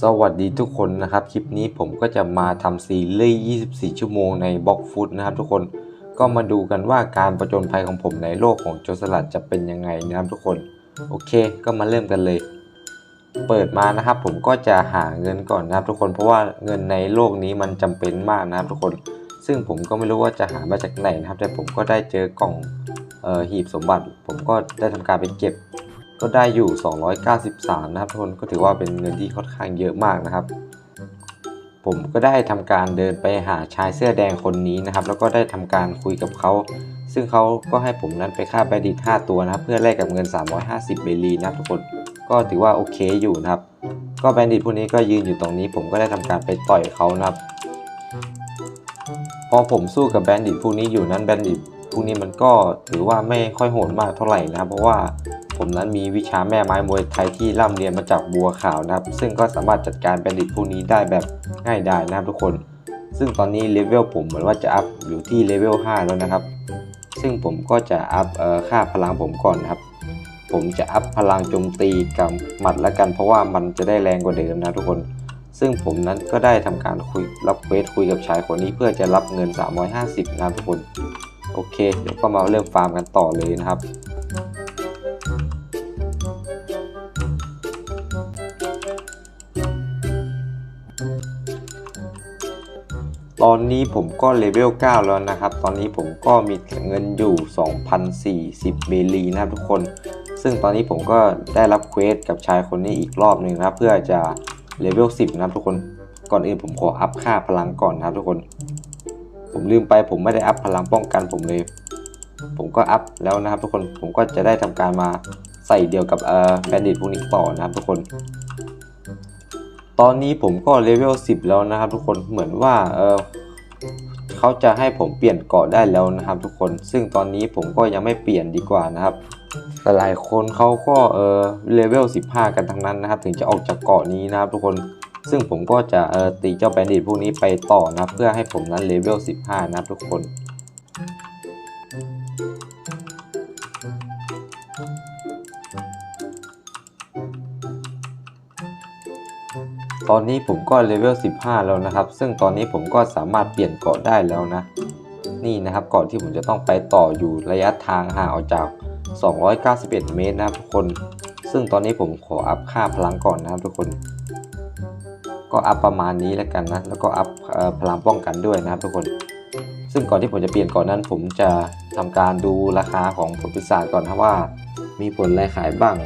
สวัสดีทุกคนนะครับ คลิปนี้ผมก็จะมาทำซีรีส์ 24 ชั่วโมงในบล็อกฟุตนะครับ ทุกคนก็มาดูกันว่าการประจนภัยของผมในโลกของโจรสลัดจะเป็นยังไงนะครับทุกคน โอเค ก็มาเริ่มกันเลย เปิดมานะครับ ผมก็จะหาเงินก่อนนะครับ ทุกคนเพราะว่าเงินในโลกนี้มันจำเป็นมากนะครับ ทุกคน ซึ่งผมก็ไม่รู้ว่าจะหามาจากไหนนะครับ แต่ผมก็ได้เจอกล่องออหีบสมบัติ ผมก็ได้ทำการไปเก็บ ก็ได้อยู่ 293 นะครับทุกคนก็ถือว่าเป็นเงินที่ค่อนข้างเยอะมากนะครับ ผมก็ได้ทำการเดินไปหาชายเสื้อแดงคนนี้นะครับ แล้วก็ได้ทำการคุยกับเขา ซึ่งเขาก็ให้ผมนั้นไปฆ่าแบดดิต5ตัวนะครับ เพื่อแลกกับเงิน 350 เบลีนะครับทุกคนก็ถือว่าโอเคอยู่นะครับ ก็แบนดิตพวกนี้ก็ยืนอยู่ตรงนี้ ผมก็ได้ทำการไปต่อยเขานะครับ พอผมสู้กับแบนดิตพวกนี้อยู่นั้นแบนดิตพวกนี้มันก็ถือว่าไม่ค่อยโหดมากเท่าไหร่นะครับเพราะว่า ผมนั้นมีวิชาแม่ไม้มวยไทยที่ร่ำเรียนมาจากบัวขาวนะครับ ซึ่งก็สามารถจัดการแบนดิตพวกนี้ได้แบบง่ายดายนะครับทุกคน ซึ่งตอนนี้เลเวลผมเหมือนว่าจะอัพอยู่ที่เลเวล5แล้วนะครับ ซึ่งผมก็จะอัพออค่าพลังผมก่อนนะครับ ผมจะอัพพลังโจมตีกับหมัดละกัน เพราะว่ามันจะได้แรงกว่าเดิมนะทุกคน ซึ่งผมนั้นก็ได้ทำการคุยรับเควสคุยกับชายคนนี้เพื่อจะรับเงิน 350 นะทุกคน โอเค เดี๋ยวก็มาเริ่มฟาร์มกันต่อเลยนะครับ ตอนนี้ผมก็เลเวล 9 แล้วนะครับ ตอนนี้ผมก็มีเงินอยู่ 2,040เบลีนะครับทุกคน ซึ่งตอนนี้ผมก็ได้รับเควสกับชายคนนี้อีกรอบหนึ่งนะครับ เพื่อจะเลเวล 10 นะครับทุกคน ก่อนอื่นผมขออัพค่าพลังก่อนนะครับทุกคน ผมลืมไปผมไม่ได้อัพพลังป้องกันผมเลย ผมก็อัพแล้วนะครับทุกคน ผมก็จะได้ทำการมาใส่เดียวกับเอ่อแบนดิตพวกนี้ต่อนะครับทุกคน ตอนนี้ผมก็เลเวล10 แล้วนะครับ ทุกคนเหมือนว่าเออเขาจะให้ผมเปลี่ยนเกาะได้แล้วนะครับ ทุกคนซึ่งตอนนี้ผมก็ยังไม่เปลี่ยนดีกว่านะครับหลายคนเขาก็เออเลเวล15 กันทั้งนั้นนะครับ ถึงจะออกจากเกาะนี้นะครับ ทุกคนซึ่งผมก็จะเออตีเจ้าแบนดิตพวกนี้ไปต่อนะเพื่อให้ผมนั้นเลเวล15 นะครับทุกคน ตอนนี้ผมก็เลเวล 15 แล้วนะครับ ซึ่งตอนนี้ผมก็สามารถเปลี่ยนเกาะได้แล้วนะ นี่นะครับเกาะที่ผมจะต้องไปต่ออยู่ระยะทางห่างออกจาก 291 เมตรนะครับทุกคน ซึ่งตอนนี้ผมขออัพค่าพลังก่อนนะครับทุกคน ก็อัพประมาณนี้แล้วกันนะ แล้วก็อัพพลังป้องกันด้วยนะครับทุกคน ซึ่งก่อนที่ผมจะเปลี่ยนเก่อนนั้น ผมจะทำการดูราคาของผลปีศาจก่อนนะว่า มีผลอะไรขายบ้าง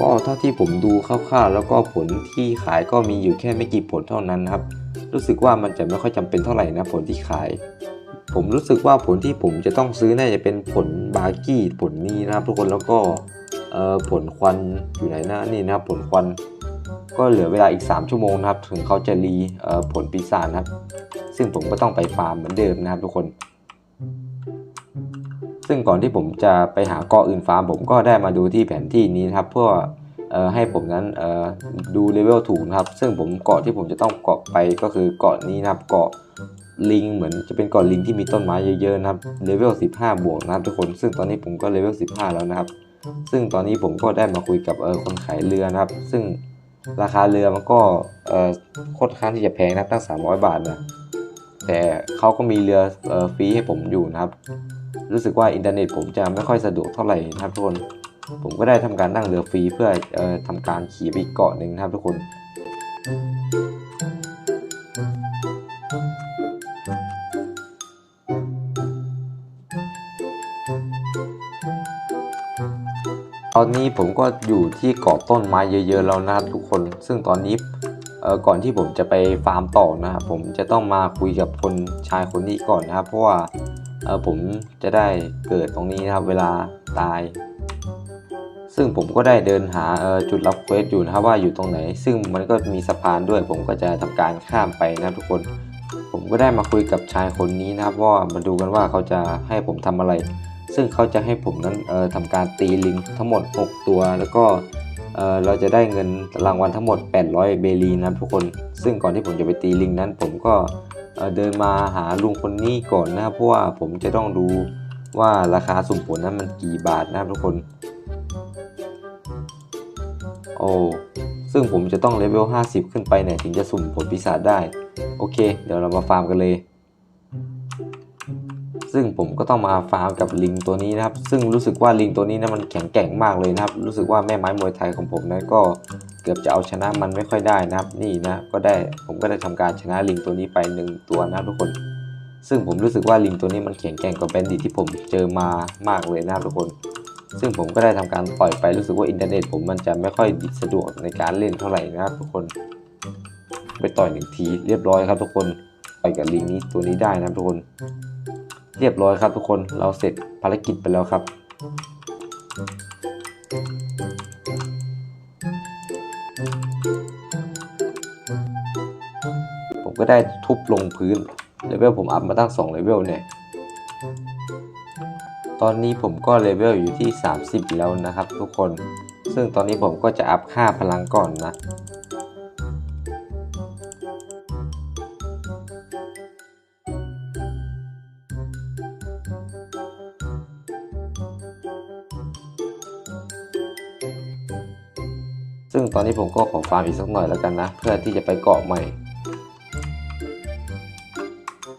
ก็เท่าที่ผมดูคร่าวๆแล้วก็ผลที่ขายก็มีอยู่แค่ไม่กี่ผลเท่านั้นครับ รู้สึกว่ามันจะไม่ค่อยจำเป็นเท่าไหร่นะผลที่ขาย ผมรู้สึกว่าผลที่ผมจะต้องซื้อน่าจะเป็นผลบาร์กี้ผลนี้นะครับ ทุกคนแล้วก็เออผลควันอยู่ไหนนะนี่นะครับผลควัน ก็เหลือเวลาอีก 3 ชั่วโมงนะครับ ถึงเขาจะรีเออผลปีศาจนะครับ ซึ่งผมก็ต้องไปฟาร์มเหมือนเดิมนะครับทุกคน ซึ่งก่อนที่ผมจะไปหาเกาะอื่นฟาร์มผมก็ได้มาดูที่แผนที่นี้นะครับเพื่อออให้ผมนั้นดูเลเวลถูกนะครับ ซึ่งผมเกาะที่ผมจะต้องเกาะไปก็คือเกาะนี้นะครับเกาะลิงเหมือนจะเป็นเกาะลิงที่มีต้นไม้เยอะๆนะครับเลเวล15 บวกนะครับทุกคน ซึ่งตอนนี้ผมก็เลเวล15 แล้วนะครับ ซึ่งตอนนี้ผมก็ได้มาคุยกับเออคนขายเรือนะครับ ซึ่งราคาเรือมันก็เออค่อนข้างที่จะแพงนะตั้ง 300 บาทนะแต่เขาก็มีเรือเออฟรีให้ผมอยู่นะครับ รู้สึกว่าอินเทอร์เน็ตผมจะไม่ค่อยสะดวกเท่าไหร่นะครับทุกคนผมก็ได้ทำการนั่งเรือฟรีเพื่อออทำการขี่ไปอีกเกาะหนึ่งนะครับทุกคนตอนนี้ผมก็อยู่ที่เกาะต้นไม้เยอะๆแล้วนะครับทุกคน ซึ่งตอนนี้ก่อนที่ผมจะไปฟาร์มต่อนะครับผมจะต้องมาคุยกับคนชายคนนี้ก่อนนะครับ เพราะว่า ผมจะได้เกิดตรงนี้นะครับ เวลาตาย ซึ่งผมก็ได้เดินหาจุดรับเควสอยู่นะครับว่าอยู่ตรงไหน ซึ่งมันก็มีสะพานด้วย ผมก็จะทำการข้ามไปนะทุกคน ผมก็ได้มาคุยกับชายคนนี้นะครับว่ามาดูกันว่าเขาจะให้ผมทำอะไร ซึ่งเขาจะให้ผมนั้นเออทำการตีลิงทั้งหมด 6 ตัวแล้วก็เออเราจะได้เงินรางวัลทั้งหมด 800 เบลีนะทุกคน ซึ่งก่อนที่ผมจะไปตีลิงนั้น ผมก็ เดินมาหาลุงคนนี้ก่อนนะครับเพราะว่าผมจะต้องดูว่าราคาสุ่มผลนั้นมันกี่บาทนะครับทุกคน โอ้ซึ่งผมจะต้องเลเวล 50 ขึ้นไปเนี่ยถึงจะสุ่มผลปีศาจได้ โอเค เดี๋ยวเรามาฟาร์มกันเลย ซึ่งผมก็ต้องมาฟาร์มกับลิงตัวนี้นะครับ ซึ่งรู้สึกว่าลิงตัวนี้นะมันแข็งแกร่งมากเลยนะครับ รู้สึกว่าแม่ไม้มวยไทยของผมนั้นก็ เกือบจะเอาชนะมันไม่ค่อยได้นะครับ นี่นะก็ได้ผมก็ได้ทำการชนะลิงตัวนี้ไปหนึ่งตัวนะทุกคน ซึ่งผมรู้สึกว่าลิงตัวนี้มันแข็งแกร่งกว่าแบนดิตที่ผมเจอมามากเลยนะทุกคน ซึ่งผมก็ได้ทำการปล่อยไปรู้สึกว่าอินเทอร์เน็ตผมมันจะไม่ค่อยสะดวกในการเล่นเท่าไหร่นะครับทุกคน ไปต่อยหนึ่งทีเรียบร้อยครับทุกคนต่อยกับลิงนี้ตัวนี้ได้นะทุกคน เรียบร้อยครับทุกคนเราเสร็จภารกิจไปแล้วครับ ก็ได้ทุบลงพื้นเลเวลผมอัพมาตั้ง2เลเวลเนี่ย ตอนนี้ผมก็เลเวลอยู่ที่ 30 แล้วนะครับทุกคน ซึ่งตอนนี้ผมก็จะอัพค่าพลังก่อนนะซึ่งตอนนี้ผมก็ขอฟาร์มอีกสักหน่อยแล้วกันนะ เพื่อที่จะไปเกาะใหม่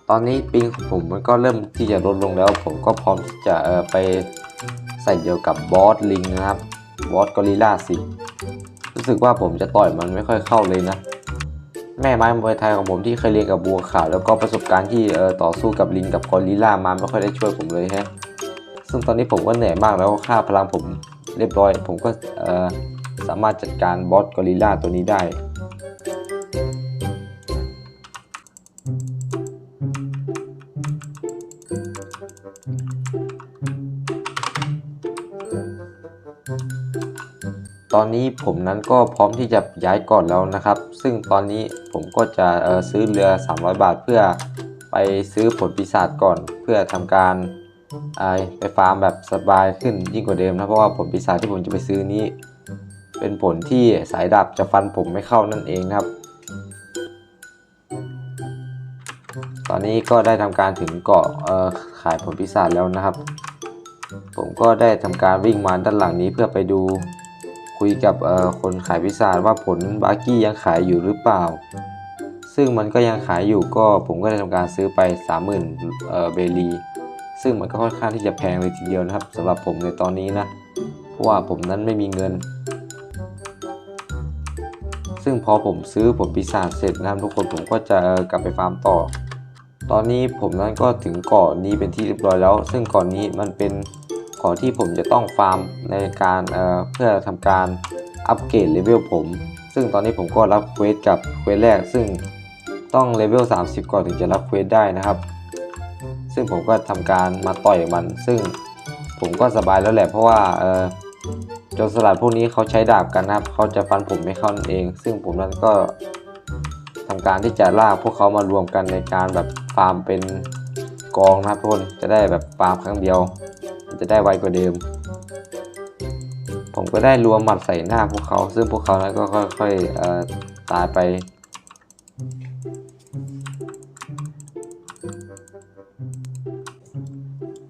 ตอนนี้ปิงของผมมันก็เริ่มที่จะลดลงแล้ว ผมก็พร้อมที่จะไปใส่เดียวกับบอสลิงนะครับบอสกอริลลาสิรู้สึกว่าผมจะต่อยมันไม่ค่อยเข้าเลยนะแม่ไม้มวยไทยของผมที่เคยเรียนกับบัวขาวแล้วก็ประสบการณ์ที่ต่อสู้กับลิงกับกอริลลามาไม่ค่อยได้ช่วยผมเลยฮะซึ่งตอนนี้ผมก็เหนื่อยมากแล้วค่าพลังผมเรียบร้อย ผมก็สามารถจัดการบอสกอริลลาตัวนี้ได้ ตอนนี้ผมนั้นก็พร้อมที่จะย้ายก่อนแล้วนะครับ ซึ่งตอนนี้ผมก็จะซื้อเรือ 300 บาทเพื่อไปซื้อผลปีศาจก่อน เพื่อทำการไปฟาร์มแบบสบายขึ้นยิ่งกว่าเดิมนะเพราะว่าผลปีศาจที่ผมจะไปซื้อนี้ เป็นผลที่สายดาบจะฟันผมไม่เข้านั่นเองนะครับ ตอนนี้ก็ได้ทำการถึงเกาะขายผลปีศาจแล้วนะครับ ผมก็ได้ทำการวิ่งมาด้านหลังนี้เพื่อไปดู คุยกับคนขายพิซซ่าว่าผลบาร์กี้ยังขายอยู่หรือเปล่า ซึ่งมันก็ยังขายอยู่ก็ผมก็ได้ทำการซื้อไป 30,000เอ่อเบลี ซึ่งมันก็ค่อนข้างที่จะแพงเลยทีเดียวนะครับสำหรับผมในตอนนี้นะ เพราะว่าผมนั้นไม่มีเงิน ซึ่งพอผมซื้อผลปีศาจเสร็จนะครับทุกคนผมก็จะกลับไปฟาร์มต่อ ตอนนี้ผมนั้นก็ถึงเกาะนี้เป็นที่เรียบร้อยแล้ว ซึ่งเกาะนนี้มันเป็น กาะที่ผมจะต้องฟาร์มในการเเพื่อทำการอัปเกรดเลเวลผม ซึ่งตอนนี้ผมก็รับเควสกับเควสแรก ซึ่งต้องเลเวล30 ก่อนถึงจะรับเควสได้นะครับ ซึ่งผมก็ทำการมาต่อยมัน ซึ่งผมก็สบายแล้วแหละเพราะว่าโจรสลัดพวกนี้เขาใช้ดาบกันนะครับ เขาจะฟันผมไม่เข้านั่นเอง ซึ่งผมนั้นก็ทำการที่จะลากพวกเขามารวมกันในการแบบฟาร์มเป็นกองนะครับทุกคนจะได้แบบฟาร์มครั้งเดียว มันจะได้ไวกว่าเดิม ผมก็ได้รวมหมัดใส่หน้าพวกเขา ซึ่งพวกเขานั้นก็ค่อยๆตายไป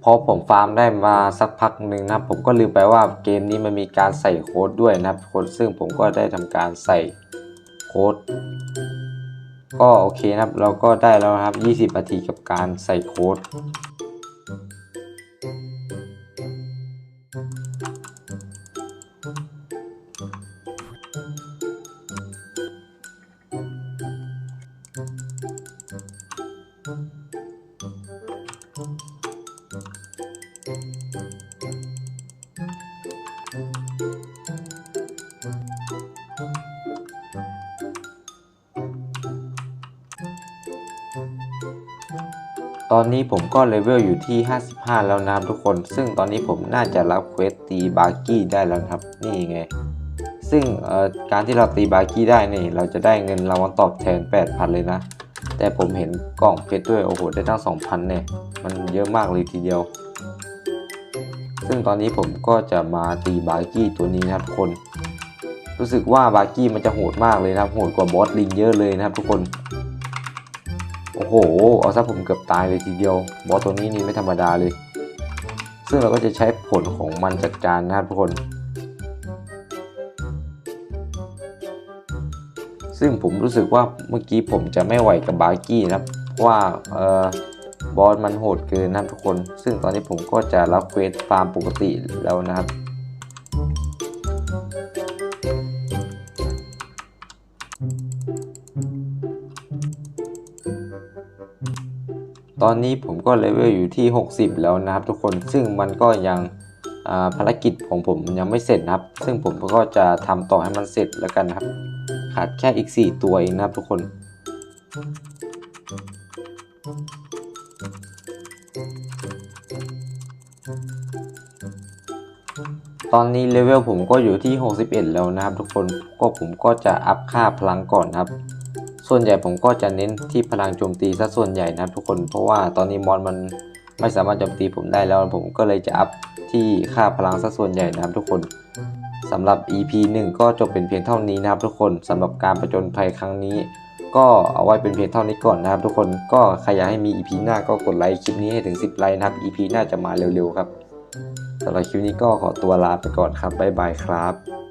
พอผมฟาร์มได้มาสักพักหนึ่งนะผมก็ลืมไปว่าเกมนี้มันมีการใส่โค้ดด้วยนะครับโค้ดซึ่งผมก็ได้ทำการใส่โค้ดก็โอเคนะครับ เราก็ได้แล้วนะครับ 20นาทีกับการใส่โค้ด ตอนนี้ผมก็เลเวลอยู่ที่ 55 แล้วนะครับทุกคน ซึ่งตอนนี้ผมน่าจะรับเควสตีบาร์กี้ได้แล้วครับ นี่ไง ซึ่งการที่เราตีบาร์กี้ได้นี่เราจะได้เงินรางวัลตอบแทน 8,000 เลยนะ แต่ผมเห็นกล่องเพชรด้วย โอ้โห ได้ตั้ง 2,000 เนี่ย มันเยอะมากเลยทีเดียว ซึ่งตอนนี้ผมก็จะมาตีบาร์กี้ตัวนี้นะครับทุกคน รู้สึกว่าบาร์กี้มันจะโหดมากเลยนะครับ โหดกว่าบอสลิงเยอะเลยนะครับทุกคน โอ้โห เอาซะผมเกือบตายเลยทีเดียว บอสตัวนี้นี่ไม่ธรรมดาเลย ซึ่งเราก็จะใช้ผลของมันจัดการนะครับทุกคน ซึ่งผมรู้สึกว่าเมื่อกี้ผมจะไม่ไหวกับบาร์กี้นะครับเพราะว่าเออบอสมันโหดเกินนะครับทุกคน ซึ่งตอนนี้ผมก็จะรับเควสฟาร์มปกติแล้วนะครับ ตอนนี้ผมก็เลเวลอยู่ที่ 60 แล้วนะครับทุกคนซึ่งมันก็ยังภารกิจของผมยังไม่เสร็จนะครับ ซึ่งผมก็จะทำต่อให้มันเสร็จแล้วกันนะครับ ขาดแค่อีก 4 ตัวเองนะครับทุกคน ตอนนี้เลเวลผมก็อยู่ที่ 61 แล้วนะครับทุกคนก็ผมก็จะอัพค่าพลังก่อนนะครับ ส่วนใหญ่ผมก็จะเน้นที่พลังโจมตีซะส่วนใหญ่นะทุกคน เพราะว่าตอนนี้มอนมันไม่สามารถโจมตีผมได้แล้ว ผมก็เลยจะอัพที่ค่าพลังซะส่วนใหญ่นะครับทุกคนสำหรับ EP 1 ก็จบเป็นเพียงเท่านี้นะครับทุกคนสำหรับการประจนภัยครั้งนี้ ก็เอาไว้เป็นเพียงเท่านี้ก่อนนะครับ ทุกคนก็ใครอยากให้มี EP หน้าก็กดไลค์คลิปนี้ให้ถึง 10 ไลค์นะครับ EP หน้าจะมาเร็วๆครับสำหรับคลิปนี้ก็ขอตัวลาไปก่อนครับบ๊ายบายครับ